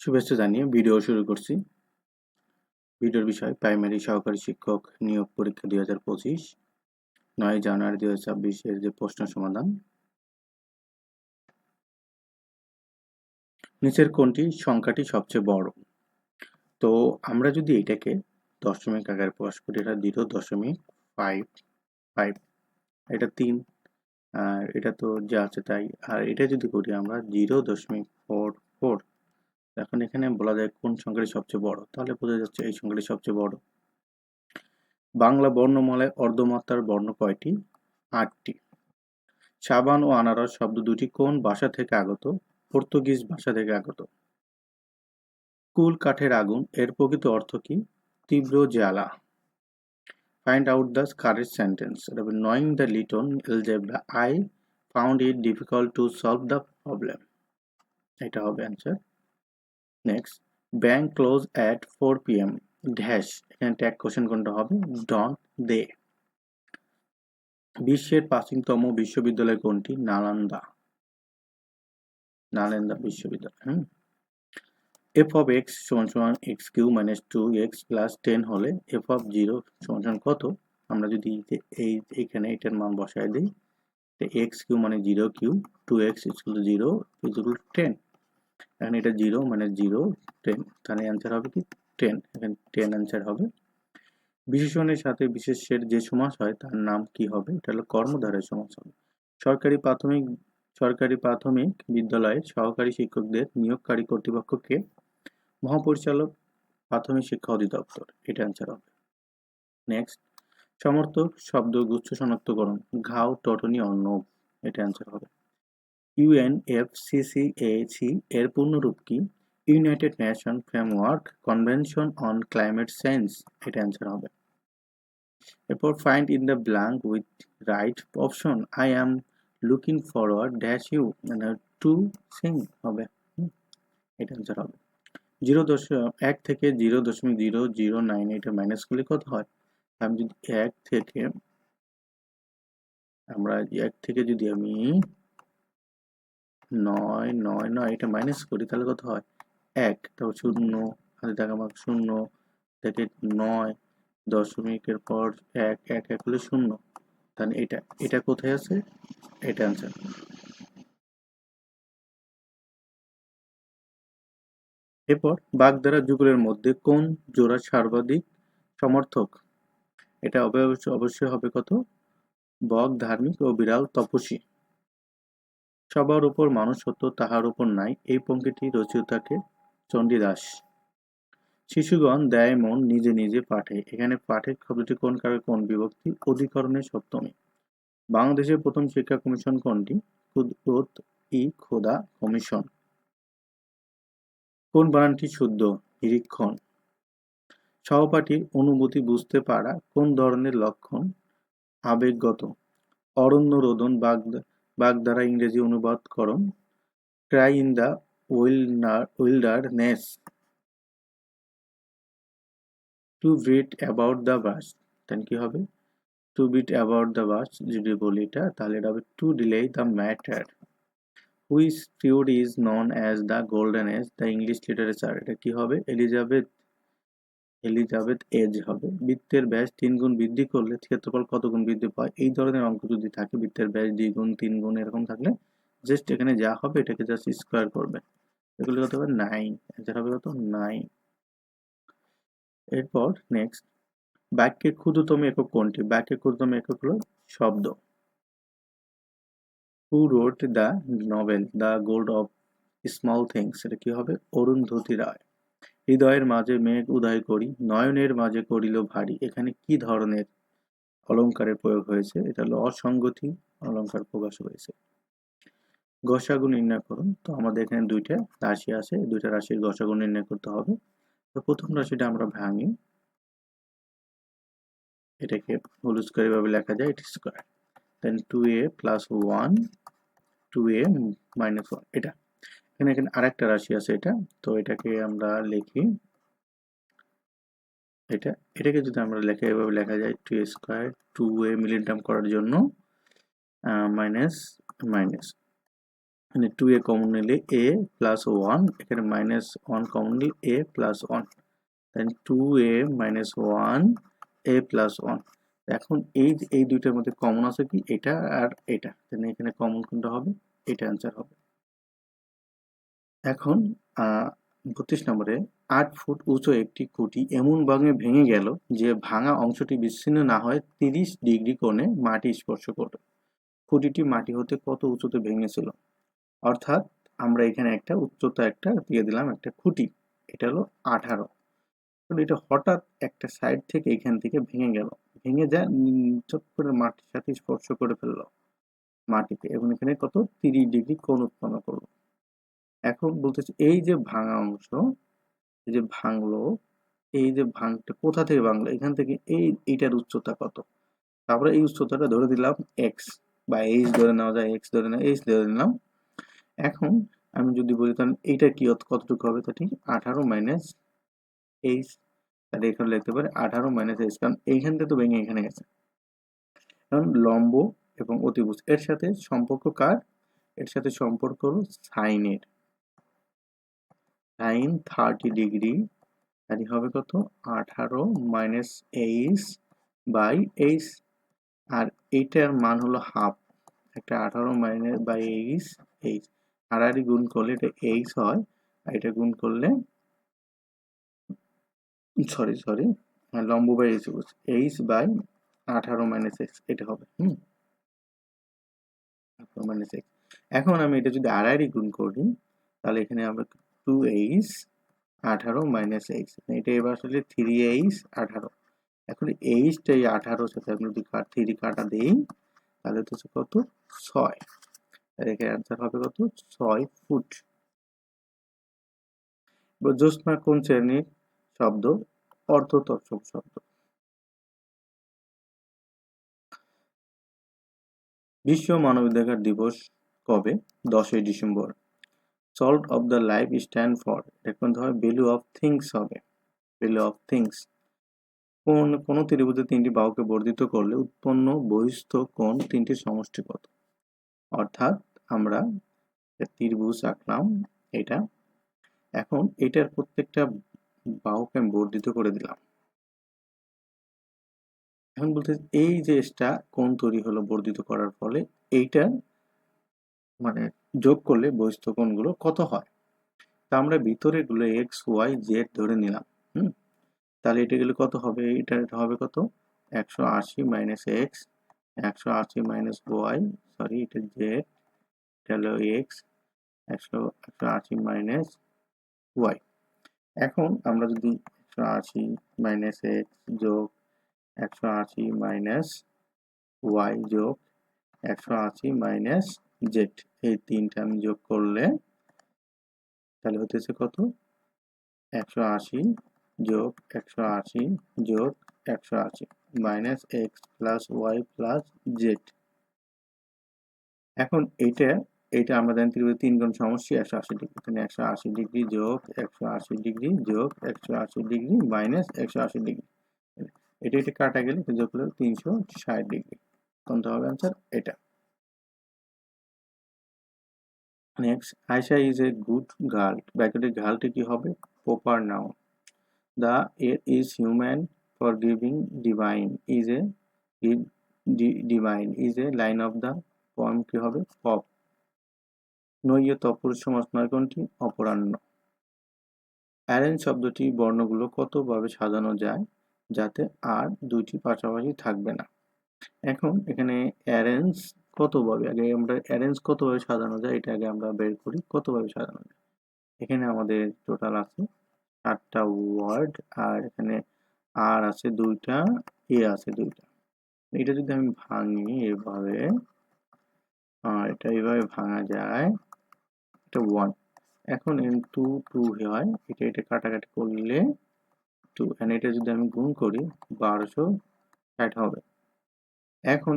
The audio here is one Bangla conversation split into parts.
শুভেচ্ছা জানিয়ে ভিডিও শুরু করছি। ভিডিওর বিষয় প্রাইমারি সহকারী শিক্ষক নিয়োগ পরীক্ষা দুই হাজার পঁচিশ, নয় জানুয়ারি দুই হাজার যে প্রশ্ন সমাধান। নিচের কোনটি সংখ্যাটি সবচেয়ে বড়? তো আমরা যদি এটাকে দশমিক আকারে প্রকাশ করি, এটা জিরো দশমিক ফাইভ ফাইভ এটা তিন, আর এটা তো যা আছে তাই। আর এটা যদি করি আমরা জিরো দশমিক ফোর ফোর এখন এখানে বলা যায় কোন সংখ্যাটি সবচেয়ে বড়? তাহলে বোঝা যাচ্ছে এই সংখ্যাটি সবচেয়ে বড়। বাংলা বর্ণমালায় অর্ধমাত্রার বর্ণ কয়টি? আটটি। সাবান ও আনারস শব্দ দুটি কোন ভাষা থেকে আগত? পর্তুগিজ ভাষা থেকে আগত। কুল কাঠের আগুন, এর প্রকৃত অর্থ কি? তীব্র জ্বালা। Find out the correct sentence knowing the little algebra I found it difficult to solve the problem এটা হবে answer next bank close at four PM dash এখানে ট্যাগ কোশ্চেন কোনটা হবে? ডন দে বিশ্বের প্রাচীনতম বিশ্ববিদ্যালয় কোনটি? নালন্দা। নালন্দা বিশ্ববিদ্যালয়, হুম? এফ অফ এক্স সমান সমান x q minus two x plus ten হলে এফ অফ জিরো সমান সমান কত? আমরা যদি এই, এইখানে এটার মান বসায় দিই এক্স কিউ মানে zero q two x two zero two ten এখানে এটা জিরো মানে জিরো টেন তাহলে অ্যান্সার হবে কি? টেন এখানে টেন অ্যান্সার হবে। বিশেষণের সাথে বিশেষের যে সমাস হয়, তার নাম কি হবে? এটা হলো কর্মধারের সমাস হবে। সরকারি প্রাথমিক সরকারি প্রাথমিক বিদ্যালয়ের সহকারী শিক্ষকদের নিয়োগকারী কর্তৃপক্ষকে মহাপরিচালক, প্রাথমিক শিক্ষা অধিদপ্তর, এটা অ্যান্সার হবে। নেক্সট সমর্থক শব্দ গুচ্ছ শনাক্তকরণ, ঘাও, টটনি অন্ন এটা অ্যান্সার হবে। ইউএনএফসিসিএসি এর পূর্ণরূপ কি? United Nation framework convention on climate change এটা অ্যান্সার হবে। এরপর find in the blank with right option I am looking forward dash you to sing হবে। এটা অ্যান্সার হবে। জিরো দশ এক থেকে জিরো দশমিক জিরো জিরো নাইন এটা মাইনাস করলে কত হয়? আমি যদি এক থেকে, আমরা এক থেকে যদি আমি নয় নয় নয়, এটা মাইনাস করি তাহলে কত হয়? এক, তারপর শূন্য, হাতে টাকা মার্ক শূন্য, থেকে নয়, দশমিকের পর এক এক এক হলে শূন্য। তাহলে এটা এটা কোথায় আছে? এটা আনসার এরপর বাগধারা যুগলের মধ্যে কোন জোড়া সর্বাধিক সমর্থক? এটা অবশ্যই অবশ্যই হবে কত? বক ধার্মিক ও বিড়াল তপসী সবার উপর মানুষ সত্য তাহার উপর নাই, এই পঙ্ক্তিটি রচিতাকে চণ্ডীদাস। শিশুগণ দেয় মন নিজে নিজে পাঠে। এখানে পাঠে শব্দটি কোন কারণে কোন বিভক্তি? অধিকরণের সপ্তমী। বাংলাদেশের প্রথম শিক্ষা কমিশন কোনটি? কুদরত ই খোদা কমিশন। কোন বানানটি শুদ্ধ? নিরীক্ষণ। সহপাঠীর অনুভূতি বুঝতে পারা কোন ধরনের লক্ষণ? আবেগগত। অরণ্য রোদন বাগদা বাগধারা ইংরেজি অনুবাদকরণ cry in the wilder wilderness. To beat about the bush. তাহলে কি হবে? To beat about the bush, যদি বলি এটা, তাহলে এটা হবে two delay the matter. Which period is known as the golden age the English literature. এটা কি হবে? এলিজাবেথ এলিজাবেথ এজ হবে। বৃত্তের ব্যাস তিন গুণ বৃদ্ধি করলে ক্ষেত্রফল কত গুণ বৃদ্ধি পায়? এই ধরনের অঙ্ক যদি থাকে, বৃত্তের ব্যাস দুই গুণ, তিন গুণ এরকম থাকলে জাস্ট এখানে যা হবে এটাকে জাস্ট স্কোয়ার করবে। এগুলো কত হবে নাইন অ্যান্সার হবে কত? নাইন এরপর নেক্সট বাক্যের ক্ষুদ্রতম একক কোনটি? বাক্যের ক্ষুদ্রতম একক হলো শব্দ। Who wrote the novel the gold of small things এটা কি হবে? অরুন্ধতী রায়। হৃদয়ের মাঝে মেঘ উদয় করি, নয়নের মাঝে করিল ভারী। এখানে কি ধরনের অলঙ্কারের প্রয়োগ হয়েছে? এটা হলো অসঙ্গতি, অলঙ্কার প্রকাশ হয়েছে। গসাগু নির্ণয় করুন। তো আমাদের এখানে দুইটা রাশি আছে। দুইটা রাশির গসাগু নির্ণয় করতে হবে। তো প্রথম রাশিটা আমরা ভাঙি। এটাকে হোল স্কোয়ার ভাবে লেখা যায়, এটি square then two a plus one two a minus one এটা। এখানে এখানে আরেকটা রাশি আছে এটা। তো এটাকে আমরা লিখি, এটা, এটাকে যদি আমরা লেখা, এভাবে লেখা যায় two square two a million term করার জন্য মাইনাস মাইনাস এখানে টু এ কমন নিলে এ প্লাস ওয়ান এখানে মাইনাস ওয়ান কমন নিলে a plus one then two a minus one a plus one এখন এই এই দুইটার মধ্যে কমন আছে কি? এটা আর এটা। এখানে কমন কোনটা হবে? এটা অ্যান্সার হবে। এখন বত্রিশ নম্বরে, আট ফুট উঁচু একটি খুঁটি এমন ভাঙে ভেঙে গেল যে ভাঙা অংশটি বিচ্ছিন্ন না হয় তিরিশ ডিগ্রি কোণে মাটি স্পর্শ করবে খুঁটিটি মাটি হতে কত উঁচুতে ভেঙেছিল? অর্থাৎ, আমরা এখানে একটা উচ্চতা একটা দিয়ে দিলাম একটা খুঁটি। এটা হলো আঠারো। এটা হঠাৎ একটা সাইড থেকে এখান থেকে ভেঙে গেল। ভেঙে যা চট করে মাটির সাথে স্পর্শ করে ফেলল। মাটিতে এবং এখানে কত? তিরিশ ডিগ্রি কোণ উৎপন্ন করল। এখন বলতেছে এই যে ভাঙা অংশ, এই যে ভাঙলো, এই যে ভাঙটা কোথা থেকে ভাঙলো? এখান থেকে এই, এইটার উচ্চতা কত? তারপরে এই উচ্চতাটা ধরে দিলাম এক্স বা এইচ ধরে নেওয়া যায় এক্স ধরে নেওয়া এইচ ধরে নিলাম। এখন আমি যদি বলি তাহলে এইটা কি কতটুকু হবে? তা ঠিক আঠারো মাইনাস এইচ তাহলে এখানে লিখতে পারে আঠারো মাইনাস এইচ কারণ এইখান থেকে তো ভেঙে এখানে গেছে। কারণ লম্ব এবং অতিভুজ, এর সাথে সম্পর্ক কার? এর সাথে সম্পর্ক হলো সাইনের। সাইন থার্টি ডিগ্রি তাহলে হবে কত? আঠারো মাইনাস এইচ বাই এইচ আর এইটার মান হলো হাফ একটা আঠারো মাইনাস বাই এইচ এইচ হারাহারি গুণ করলে এটা এইচ হয়, আর এটা গুণ করলে সরি সরি হ্যাঁ লম্ব বাই এইচ এইচ বাই আঠারো মাইনাস এক্স এটা হবে, হুম? মাইনাস এক্স এখন আমি এটা যদি আড়াআড়ি গুণ করি, তাহলে এখানে হবে টু এইচ আঠারো মাইনাস এইচ এটা এবার আসলে থ্রি এইচ আঠারো। এখন এইচটা এই আঠারোর সাথে আমি যদি থ্রি কাটা দিই, তাহলে তো কত? ছয়। এখানে অ্যান্সার হবে কত? ছয় ফুট জ্যোৎস্না কোন শ্রেণির শব্দ? অর্থতর্শক শব্দ। বিশ্ব মানবাধিকার দিবস কবে? দশই December. Salt of the life stand for এখন হবে ভ্যালু অফ থিংস হবে। ভ্যালু অফ থিংস কোন কোন ত্রিভুজে তিনটি বাহুকে বর্ধিত করলে উৎপন্ন বহিস্থ কোণ তিনটি সমষ্টি কত অর্থাৎ আমরা ত্রিভুজ আঁকলাম, এটা, এখন এটার প্রত্যেকটা বাহুকে আমি বর্ধিত করে দিলাম। এখন বলতে এই যে এটা কোণ তৈরি হলো বর্ধিত করার ফলে এইটা মানে যোগ করলে বহিস্থ কোণগুলো কত হয়? তা আমরা ভিতরে গুলো এক্স ওয়াই জেড ধরে নিলাম, হুম? তাহলে এটা গেলে কত হবে? এটা হবে কত? একশো আশি মাইনাস এক্স একশো আশি মাইনাস ওয়াই সরি এটা জেড এটা হলো এক্স একশো একশো আশি মাইনাস ওয়াই এখন আমরা যদি একশো আশি মাইনাস এক্স যোগ একশো আশি মাইনাস ওয়াই যোগ একশো আশি মাইনাস জেড এই তিনটা আমি যোগ করলে তাহলে হতেছে কত? একশো আশি যোগ একশো আশি যোগ একশো আশি minus x plus y plus z এখন এইটা এটা আমরা জানি তিন গুণ সমস্যা একশো আশি ডিগ্রি। তাহলে একশো আশি ডিগ্রি যোগ একশো আশি ডিগ্রি যোগ একশো আশি ডিগ্রি মাইনাস একশো আশি ডিগ্রি। এটা এটা কাটা গেলে যোগ করলে তিনশো ষাট ডিগ্রি। কোনটা হবে আনসার এটা। Next Ayesha is a good girl ব্যাকেটে গার্লটি কি হবে? Proper noun the err is human for giving divine is a divine is a line of the poem কি হবে? পপ নৈয় তপুরুষ সমাস নয় কোনটি? অপরাহ্ন। অ্যারেঞ্জ শব্দটি, বর্ণগুলো কতভাবে সাজানো যায় যাতে আর দুইটি পাশাপাশি থাকবে না? এখন এখানে অ্যারেঞ্জ কতভাবে? আগে আমরা অ্যারেঞ্জ কতভাবে সাজানো যায়? এটা আগে আমরা বের করি। কতভাবে সাজানো যায়? এখানে আমাদের টোটাল আছে চারটা ওয়ার্ড আর এখানে আর আছে দুইটা এ আছে দুইটা। এটা যদি আমি ভাঙি এভাবে এটা এইভাবে ভাঙা যায়, এটা ওয়ান এখন এন টু টু হয়। এটা এটা কাটাকাটি করলে টু এন্ড এটা যদি আমি গুণ করি, বারোশো ষাট হবে। এখন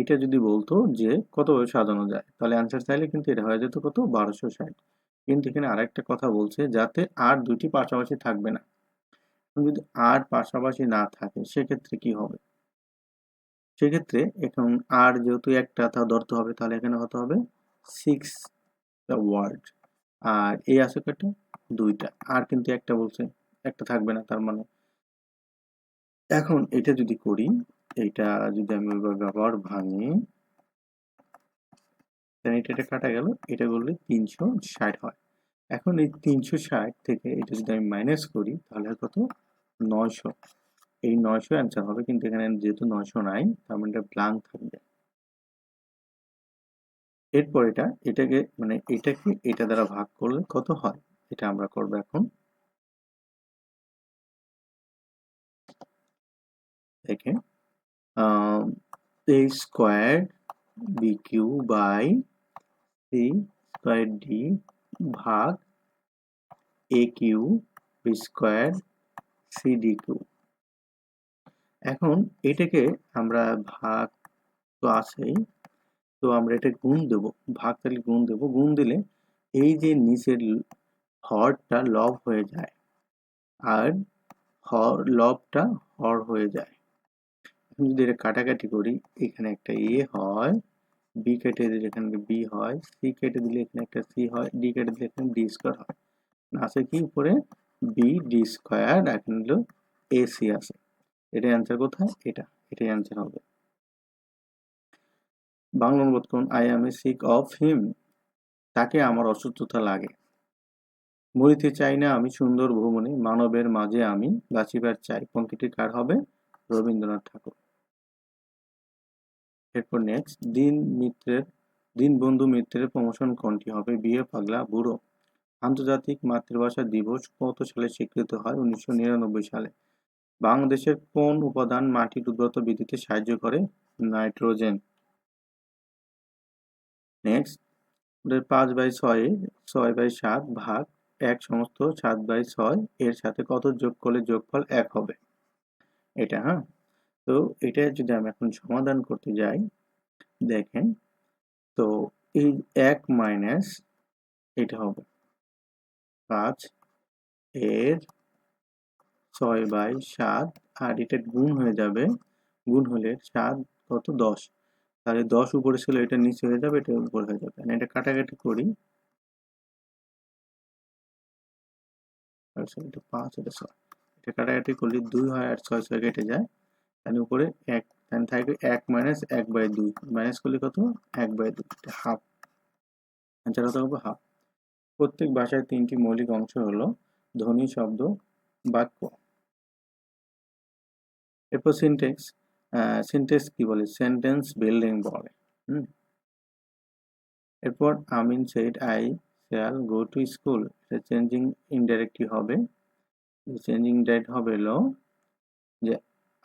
এটা যদি বলতো যে কতভাবে সাজানো যায়, তাহলে অ্যান্সার চাইলে কিন্তু এটা হয়ে যেত কত? বারোশো ষাট। কিন্তু এখানে আরেকটা কথা বলছে যাতে আর দুটি পাশাপাশি থাকবে না। যদি আর পাশাপাশি না থাকে, সেক্ষেত্রে কি হবে? সেক্ষেত্রে এখন আর যেহেতু একটা তা ধরতে হবে, তাহলে এখানে কত হবে সিক্স দ্য ওয়ার্ল্ড আর এই আছে কয়টা? দুইটা। আর কিন্তু একটা বলছে, একটা থাকবে না, তার মানে। এখন এটা যদি করি এইটা যদি আমি ওইভাবে ভাঙি এটা এটা কাটা গেল, এটা বললে তিনশো ষাট হয়। এখন এই তিনশো ষাট থেকে এটা যদি আমি মাইনাস করি, তাহলে কত? নয়শো। এই নয়শো অ্যান্সার হবে, কিন্তু এখানে যেহেতু নয়শো নাই, তার মানে এটা ব্লাঙ্ক থাকবে। এরপর এটা, এটাকে মানে এটাকে এটা দ্বারা ভাগ করলে কত হয়? এটা আমরা করব এখন। দেখে a square B Q by C square D ভাগ A Q B square C D এখন এটাকে আমরা ভাগ তো আছেই, তো আমরা এটা গুণ দেব ভাগ তাহলে গুণ দেব। গুণ দিলে এই যে নিচের হরটা লব হয়ে যায়, আর হর, লবটা হর হয়ে যায়। যদি এটা কাটাকাটি করি, এখানে একটা এ হয় বি কেটে দিলে এখানে বি হয় সি কেটে দিলে এখানে একটা সি হয় ডি কেটে দিলে এখানে ডি স্কোয়ার হয়। আছে কি? উপরে বি ডি স্কোয়ার এখানে হলো এ সি আছে। এটাই অ্যান্সার কোথায়? এটা, এটাই অ্যান্সার হবে। বাংলা অনুবাদ করুন I am a sick of him তাকে আমার অসুস্থতা লাগে। মরিতে চাই না আমি, সুন্দর ভ্রমণে, মানবের মাঝে আমি বাঁচিবার চাই। পঙ্ক্তিটি কার হবে? রবীন্দ্রনাথ ঠাকুর। এরপর নেক্সট দিন মিত্রের, দিন বন্ধু মিত্রের প্রমোশন কোনটি হবে? বিয়ে, পাগলা, বুড়ো। আন্তর্জাতিক মাতৃভাষা দিবস কত সালে স্বীকৃত হয়? উনিশশো নিরানব্বই সালে। বাংলাদেশের কোন উপাদান মাটির উর্বরতা বৃদ্ধিতে সাহায্য করে? নাইট্রোজেন। নেক্সট পাঁচ বাই ছয় ছয় বাই সাত ভাগ এক সমস্ত সাত বাই ছয়, এর সাথে কত যোগ করলে যোগফল এক হবে? এটা হ্যাঁ? তো এটা যদি আমি এখন সমাধান করতে যাই, দেখেন, তো এই এক মাইনাস এটা হবে পাঁচ এর ছয় বাই সাত, আর এটা গুণ হয়ে যাবে, গুণ হলে সাত কত দশ? তাহলে দশ উপরে ছিল, এটা নিচে হয়ে যাবে, এটা উপরে হয়ে যাবে। এটা কাটাকাটি করি। এটা পাঁচ, এটা ছয়। এটা কাটাকাটি করলে দুই হয় আর ছয় ছয় কেটে যায়। তাহলে উপরে এক, তাহলে থাকবে এক মাইনাস এক বাই দুই। মাইনাস করলে কত? এক বাই দুই হাফ অ্যান্সার কত হবে হাফ প্রত্যেক ভাষার তিনটি মৌলিক অংশ হলো ধ্বনি, শব্দ, বাক্য। এরপর সিনটেক্স সিনটেক্স কি বলে? সেন্টেন্স বিল্ডিং বলে। হুম। এরপর Amin said I shall go to school এটা চেঞ্জিং ইনডাইরেক্টলি হবে। চেঞ্জিং ডাইরেক্ট হবে হলো যে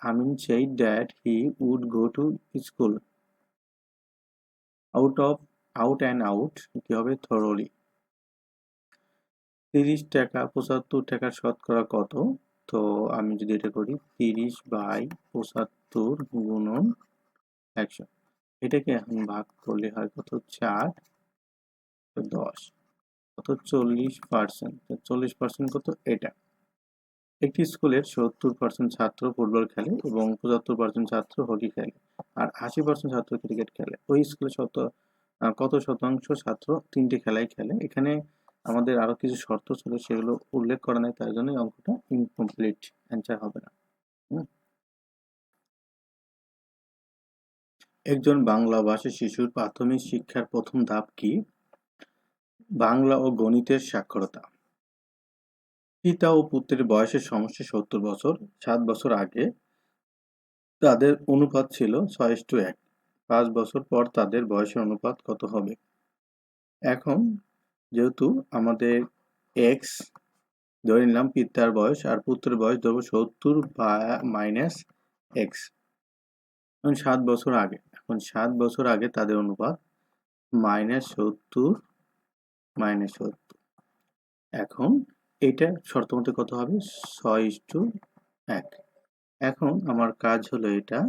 Amin said that he would go to school out of out and out কি হবে থরলি তিরিশ টাকা, পঁচাত্তর টাকা শতকরা কত? তো আমি যদি এটা করি, তিরিশ বাই পঁচাত্তর গুণন একশো। এটাকে এখন ভাগ করলে হয় কত? চার, দশ। কত? চল্লিশ পার্সেন্ট চল্লিশ পার্সেন্ট কত? এটা। একটি স্কুলের সত্তর পার্সেন্ট ছাত্র ফুটবল খেলে এবং পঁচাত্তর পার্সেন্ট ছাত্র হকি খেলে আর আশি পার্সেন্ট ছাত্র ক্রিকেট খেলে। ওই স্কুলে শত কত শতাংশ ছাত্র তিনটি খেলাই খেলে। এখানে আমাদের আরও কিছু শর্ত ছিল, সেগুলো উল্লেখ করা নাই, তার জন্য অঙ্কটা ইনকমপ্লিট অ্যান্সার হবে না। একজন বাংলা ভাষী শিশুর প্রাথমিক শিক্ষার প্রথম ধাপ কি? বাংলা ও গণিতের সাক্ষরতা। পিতা ও পুত্রের বয়সের সমস্যা সত্তর বছর, সাত বছর আগে তাদের অনুপাত ছিল ছয় টু এক। পাঁচ বছর পর তাদের বয়সের অনুপাত কত হবে? এখন যেহেতু আমাদের এক্স ধরে নিলাম পিতার বয়স আর পুত্রের বয়স ধরবো সত্তর মাইনাস এক্স এখন সাত বছর আগে, এখন সাত বছর আগে তাদের অনুপাত মাইনাস সত্তর মাইনাস সত্তর। এখন এইটা শর্ত মতে কত হবে? ছয় টু এক। এখন আমার কাজ হলো এটা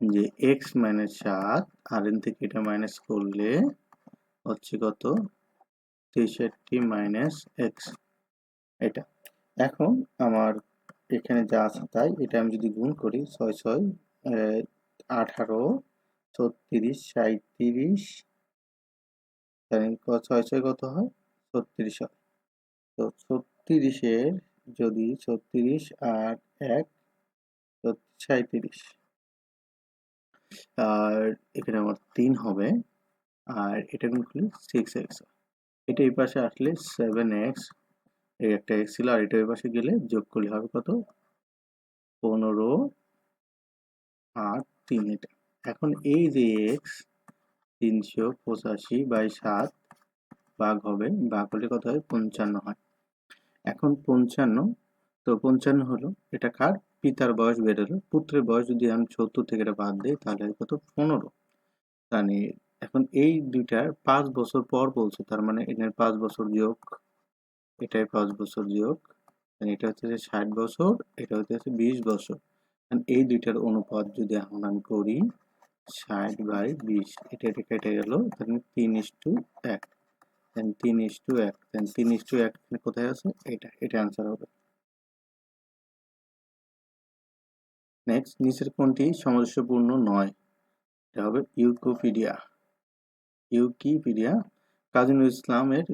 যে এক্স মাইনাস সাত আর এন থেকে এটা মাইনাস করলে হচ্ছে কত? তেষট্টি মাইনাস এক্স এটা। এখন আমার এখানে যা আছে তাই, এটা আমি যদি গুণ করি, ছয় ছয় আঠারো, ছত্রিশ সাঁত্রিশ ছয় ছয় কত হয়? ছত্রিশ হয়। তো ছত্রিশের যদি ছত্রিশ আর এক সাঁত্রিশ আর এখানে আমার তিন হবে। আর এটা গুণ করলে সিক্স এক্স এটা এই পাশে আসলে সেভেন এক্স এই একটা এক্স ছিল। আর এটা ওই পাশে গেলে যোগ করলে হবে কত? পনেরো আর তিন এটা। এখন এই যে এক্স তিনশো পঁচাশি বাই সাত ভাগ হবে, ভাগ হলে কত হয়? পঞ্চান্ন হয়। এখন পঞ্চান্ন। তো পঞ্চান্ন হলো, এটা কার? পিতার বয়স বেরোলো। পুত্রের বয়স যদি আমি সত্তর থেকে এটা বাদ দিই, তাহলে কত? পনেরো। মানে এখন এই দুইটার পাঁচ বছর পর বলছে, তার মানে এটার পাঁচ বছর যোগ এটাই পাঁচ বছর যোগ মানে এটা হচ্ছে ষাট বছর, এটা হচ্ছে বিশ বছর। কারণ এই দুইটার অনুপাত যদি এখন আমি করি, ষাট বাই বিশ, এটা এটা কেটে গেল তিন ইস টু এক। দেন তিন ইস টু এক দেন তিন ইস টু এক কোথায় আছে? এটা এটা অ্যান্সার হবে। নেক্সট নিচের কোনটি? সামঞ্জস্যপূর্ণ নয়। এটা হবে ইউকোপিডিয়া ইউকিপিডিয়া কাজী নজরুল ইসলামের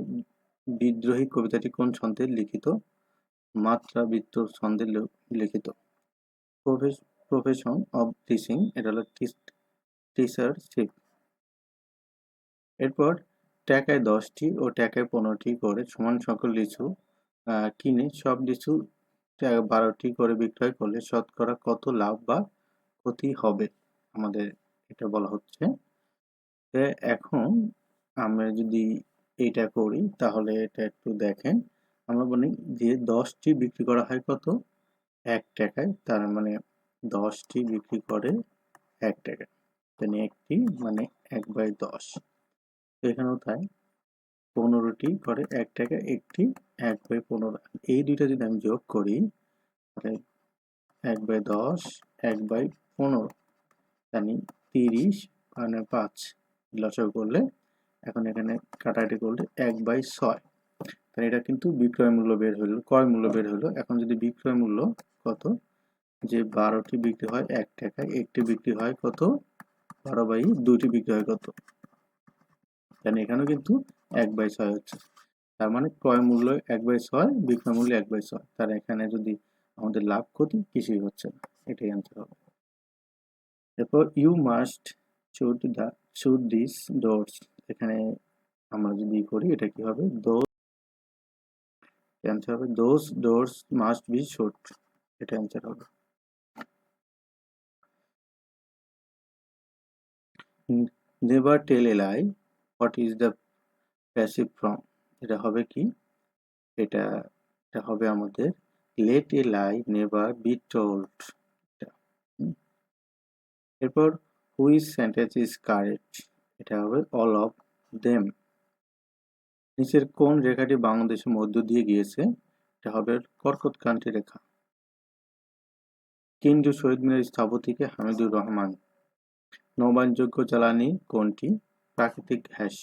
বিদ্রোহী কবিতাটি কোন ছন্দে লিখিত? মাত্রা বৃত্ত ছন্দে লিখিত। প্রফেশন অফ টিচিং, এটা হলো টিচারশিপ। এরপর টাকায় দশটি ও টাকায় পনেরোটি করে সমান সকল লিচু কিনে সব লিচু বারোটি করে বিক্রয় করলে শতকরা কত লাভ বা ক্ষতি হবে? আমাদের এটা বলা হচ্ছে। এখন আমরা যদি এটা করি, তাহলে এটা একটু দেখেন। আমরা বলি যে দশটি বিক্রি করা হয় কত? এক টাকায় তার মানে দশটি বিক্রি করে এক টাকা মানে একটি মানে এক বাই দশ। এখানেও তাই। পনেরোটি করে এক টাকা একটি এক বাই পনেরো। এই দুইটা যদি আমি যোগ করি, তাহলে এক বাই দশ, এক বাই পনেরো। জানি তিরিশ মানে পাঁচ। লসাগু করলে এখন এখানে কাটাকাটি করলে এক বাই ছয়। তাহলে এটা কিন্তু বিক্রয় মূল্য বের হলো ক্রয় মূল্য বের হলো এখন যদি বিক্রয় মূল্য কত? যে বারোটি বিক্রি হয় এক টাকায়, একটি বিক্রি হয় কত? বারো বাই দুইটি বিক্রি হয় কত? কারণ এখানেও কিন্তু এক বাই ছয় হচ্ছে। তার মানে ক্রয় মূল্য এক বাই ছয়, বিক্রয় মূল্য এক বাই ছয়। তার এখানে যদি আমাদের লাভ ক্ষতি, কিছুই হচ্ছে না। এটাই অ্যান্সার হবে। এরপর you must shut the shut this doors এখানে আমরা যদি করি, এটা কি হবে? দোজ অ্যান্সার হবে। Those doors must be shut এটা অ্যান্সার হবে। Never tell a lie what is the passive from এটা হবে কি? এটা এটা হবে আমাদের let a lie never be told এরপর হুইচ সেন্টেন্স ইজ কারেক্ট এটা হবে অল অফ দেম নিচের কোন রেখাটি বাংলাদেশের মধ্য দিয়ে গিয়েছে? এটা হবে কর্কটক্রান্তি রেখা। কেন্দ্রীয় শহীদ মিনার স্থপতিকে হামিদুর রহমান। নবায়নযোগ্য জ্বালানি কোনটি? প্রাকৃতিক গ্যাস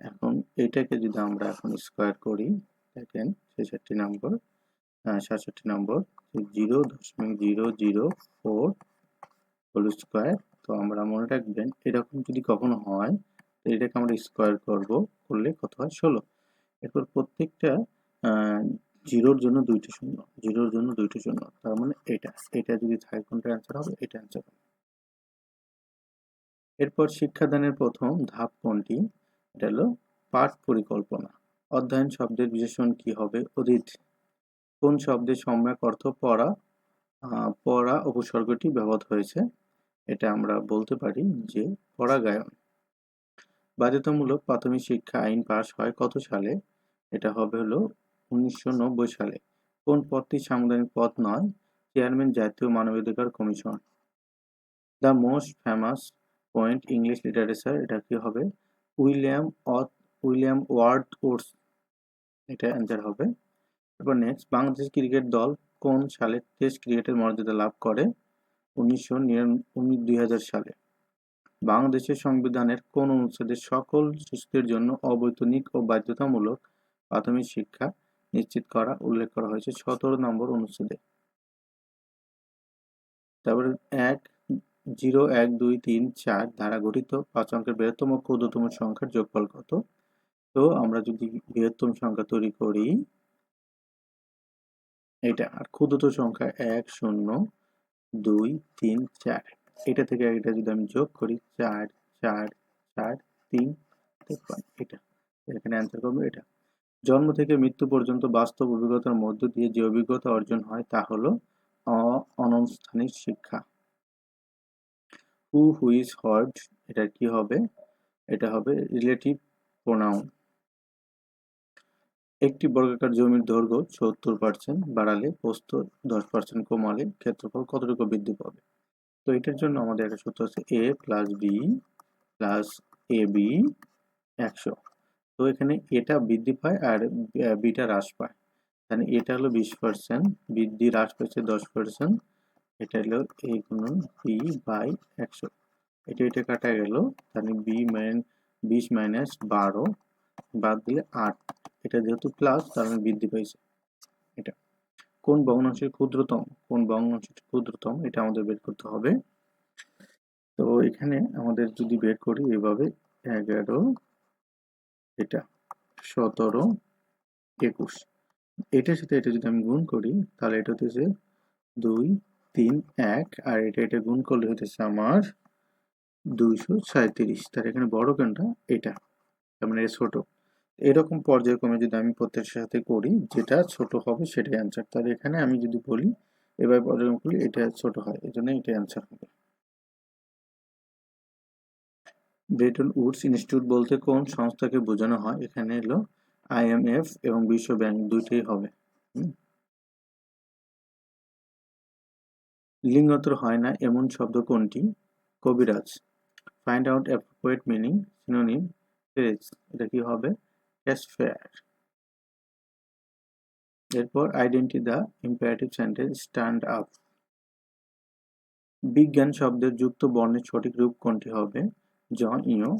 এখন এটাকে যদি আমরা এখন স্কোয়ার করি, দেখেন ছেষট্টি নম্বর সাতষট্টি নম্বর জিরো দশমিক zero zero four whole square তো আমরা মনে রাখবেন, এরকম যদি কখনো হয়, তো এটাকে আমরা স্কোয়ার করব, করলে কত হয়? ষোলো। এরপর প্রত্যেকটা জিরোর জন্য দুইটি শূন্য জিরোর জন্য দুইটি শূন্য, তার মানে এটা। এটা যদি থাকে কোনটা অ্যান্সার হবে, এটা অ্যান্সার হবে। এরপর শিক্ষাদানের প্রথম ধাপ কোনটি? এটা হলো পাঠ পরিকল্পনা। অধ্যয়ন শব্দের বিশেষণ কি হবে? অদিত কোন শব্দের সম্যক অর্থ পড়া? পড়া উপসর্গটি ব্যবহার হয়েছে। এটা আমরা বলতে পারি যে পরাগায়ন বাধ্যতামূলক প্রাথমিক শিক্ষা আইন পাশ হয় কত সালে? এটা হবে হলো উনিশশো নব্বই সালে। কোন পদটি সাংবিধানিক পদ নয়? চেয়ারম্যান জাতীয় মানবাধিকার commission. The most famous point English literature, এটা কি হবে? উইলিয়াম অথ, উইলিয়াম ওয়ার্ড ওর্স এটা অ্যান্সার হবে। এরপর নেক্সট, বাংলাদেশ ক্রিকেট দল কোন সালে টেস্ট ক্রিকেটের মর্যাদা লাভ করে? উনিশশো দুই সালে। বাংলাদেশের সংবিধানের কোন অনুচ্ছেদে সকল শিশুদের জন্য অবৈতনিক ও বাধ্যতামূলক প্রাথমিক শিক্ষা নিশ্চিত করা উল্লেখ করা হয়েছে সতেরো নম্বর অনুচ্ছেদে। তারপরে এক জিরো এক দুই তিন চার দ্বারা গঠিত পাঁচ অঙ্কের বৃহত্তম ক্ষুদ্রতম সংখ্যার যোগফল কত? তো আমরা যদি বৃহত্তম সংখ্যা তৈরি করি, এটা আর ক্ষুদ্রতম সংখ্যা এক, শূন্য, দুই, তিন, চার। এটা থেকে এটা যদি আমি যোগ করি, চার চার চার, তিন এটা। এখানে অ্যান্সার করব এটা। জন্ম থেকে মৃত্যু পর্যন্ত বাস্তব অভিজ্ঞতার মধ্য দিয়ে যে অভিজ্ঞতা অর্জন হয় তা হলো অ- অনমস্থানিক শিক্ষা। হু হু ইজ হার্ড এটা কি হবে? এটা হবে রিলেটিভ প্রোনাউন একটি বর্গাকার জমির দৈর্ঘ্য সত্তর পার্সেন্ট বাড়ালে প্রস্থ দশ পার্সেন্ট কমালে ক্ষেত্রফল কতটুকু বৃদ্ধি পাবে? তো এটার জন্য আমাদের একটা সূত্র আছে A plus B plus A B একশো। তো এখানে এটা বৃদ্ধি পায় আর বিটা হ্রাস পায়। তাহলে এটা হলো বিশ পার্সেন্ট বৃদ্ধি হ্রাস পেয়েছে দশ পার্সেন্ট এটা হলো এ গুণন বি বাই একশো। এটা এটা কাটা গেল, তাহলে বি মাইন বিশ মাইনাস বারো, বাদ দিলে আট। এটা যেহেতু প্লাস তার মানে বৃদ্ধি পাইছে। এটা কোন ভগ্নাংশের ক্ষুদ্রতম? কোন ভগ্নাংশের ক্ষুদ্রতম? এটা আমাদের বের করতে হবে। তো এখানে আমাদের যদি বের করি, এভাবে এগারো, এটা সতেরো, একুশ। এটার সাথে এটা যদি আমি গুণ করি, তাহলে এটা হতেছে দুই তিন, এক, আর এটা এটা গুণ করলে হতেছে আমার দুইশো সাঁত্রিশ তার এখানে বড় কোনটা? এটা। তার মানে ছোট। এরকম পর্যায়ক্রমে যদি আমি প্রত্যেকের সাথে করি, যেটা ছোট হবে সেটাই অ্যান্সার তাহলে এখানে আমি যদি বলি, এবার পর্যায়ক্রম করি এটা ছোট হয়। এই জন্য এটা অ্যান্সার হবে। ব্রেটন উডস ইনস্টিটিউট বলতে কোন সংস্থাকে বোঝানো হয়? এখানে এলো আইএমএফ এবং বিশ্ব ব্যাংক দুইটাই হবে। হুম। লিঙ্গোত্তর হয় না এমন শব্দ কোনটি? কবিরাজ। Find out appropriate meaning synonym এটা কি হবে? ক্যাশফেয়ার এরপর identify the imperative sentence stand up বিজ্ঞান শব্দের যুক্ত বর্ণের সঠিক রূপ কোনটি হবে? জ ইয়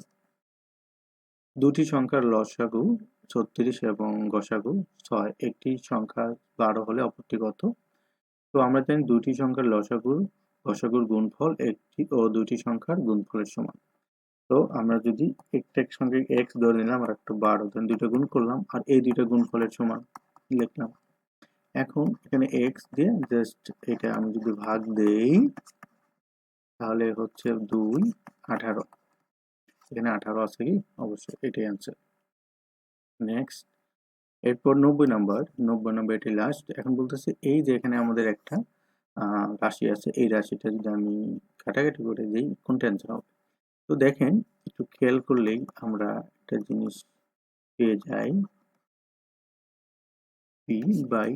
দুটি সংখ্যার লসাগু, ছত্রিশ এবং গসাগু, ছয়। একটি সংখ্যা বারো হলে অপরটি কত? তো আমরা জানি দুটি সংখ্যার লসাগুর গসাগুর গুণফল একটি ও দুটি সংখ্যার গুণফলের সমান। তো আমরা যদি একটা সঙ্গে এক্স ধরে নিলাম আর একটা বারো, ধরেন দুইটা গুণ করলাম আর এই দুইটা গুণফলের সমান লিখলাম। এখন এখানে এক্স দিয়ে জাস্ট এটা আমি যদি ভাগ দেই, তাহলে হচ্ছে দুই আঠারো। এখানে আঠারো আছে কি? অবশ্যই এটাই অ্যান্সার নেক্সট এরপর নব্বই নাম্বার নব্বই নাম্বার এটি লাস্ট এখন বলতেছে এই যে এখানে আমাদের একটা রাশি আছে, এই রাশিটা যদি আমি কাটাকাটি করে দিই, কোনটা অ্যান্সার হবে? তো দেখেন, একটু খেয়াল করলেই আমরা একটা জিনিস পেয়ে যাই। পি বাই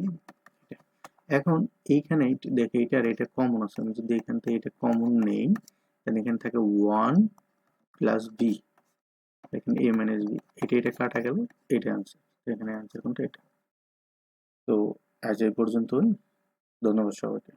এখন এইখানে দেখে এটা আর এটা কমন আছে। আমি যদি এখান থেকে এটা কমন নেই তাহলে এখানে থাকে ওয়ান প্লাস বি এখানে এ মাইনাস বি এটা এটা কাটা গেল, এটা আনসার এখানে অ্যান্সার কোনটা এটা তো আজ এই পর্যন্তই। ধন্যবাদ সবাইকে।